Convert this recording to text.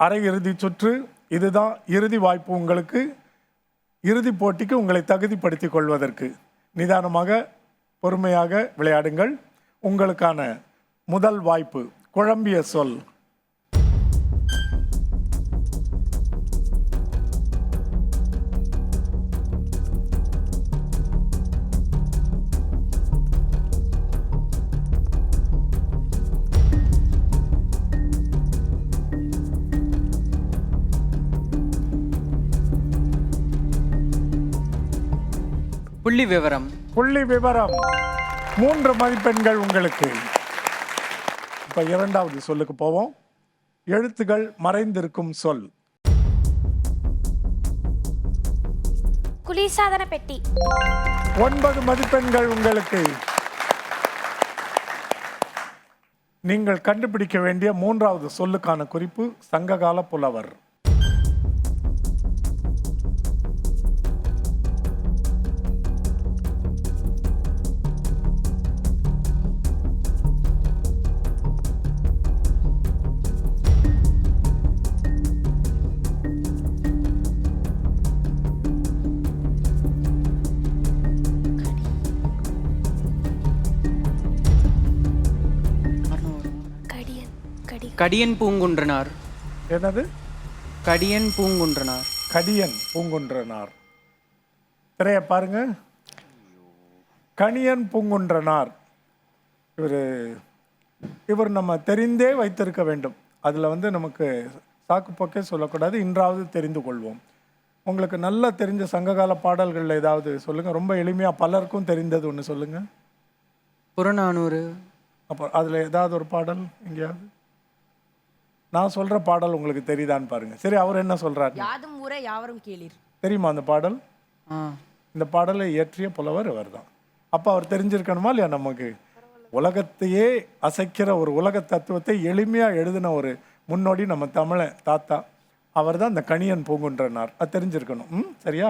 அரையிறுதி சுற்று இதுதான் இறுதி வாய்ப்பு உங்களுக்கு. இறுதிப் போட்டிக்கு உங்களை தகுதிப்படுத்திக் கொள்வதற்கு நிதானமாக பொறுமையாக விளையாடுங்கள். உங்களுக்கான முதல் வாய்ப்பு குழம்பிய சொல். புள்ளி விவரம். புள்ளி விவரம். மூன்று மதிப்பெண்கள் உங்களுக்கு. இப்ப இரண்டாவது சொல்லுக்கு போவோம். எழுத்துகள் மறைந்திருக்கும் சொல். குளிர்சாதன பெட்டி. ஒன்பது மதிப்பெண்கள் உங்களுக்கு. நீங்கள் கண்டுபிடிக்க வேண்டிய மூன்றாவது சொல்லுக்கான குறிப்பு சங்ககால புலவர். கடியன் பூங்குன்றனார். என்னது? கடியன் பூங்குன்றனார். கடியன் பூங்குன்றனார். திரைய பாருங்க. கணியன் பூங்குன்றனார். இவர் இவர் நம்ம தெரிந்தே வைத்திருக்க வேண்டும். அதில் வந்து நமக்கு சாக்கு போக்கே சொல்லக்கூடாது. இன்றாவது தெரிந்து கொள்வோம். உங்களுக்கு நல்லா தெரிஞ்ச சங்ககால பாடல்கள் ஏதாவது சொல்லுங்கள் ரொம்ப எளிமையாக பலருக்கும் தெரிந்தது ஒன்று சொல்லுங்கள் புறநானூறு. அப்போ அதில் ஏதாவது ஒரு பாடல் எங்கேயாவது? நான் சொல்கிற பாடல் உங்களுக்கு தெரியுதான்னு பாருங்கள் சரி அவர் என்ன சொல்கிறார் யாதும் ஊரே யாவரும் கேளீர். தெரியுமா அந்த பாடல்? இந்த பாடலை இயற்றிய புலவர் இவர் தான் அப்போ அவர் தெரிஞ்சிருக்கணுமா இல்லையா நமக்கு? உலகத்தையே அசைக்கிற ஒரு உலக தத்துவத்தை எளிமையாக எழுதின ஒரு முன்னோடி நம்ம தமிழ தாத்தா. அவர் தான் இந்த கணியன் பூங்குன்றனார். அது தெரிஞ்சிருக்கணும். ம் சரியா?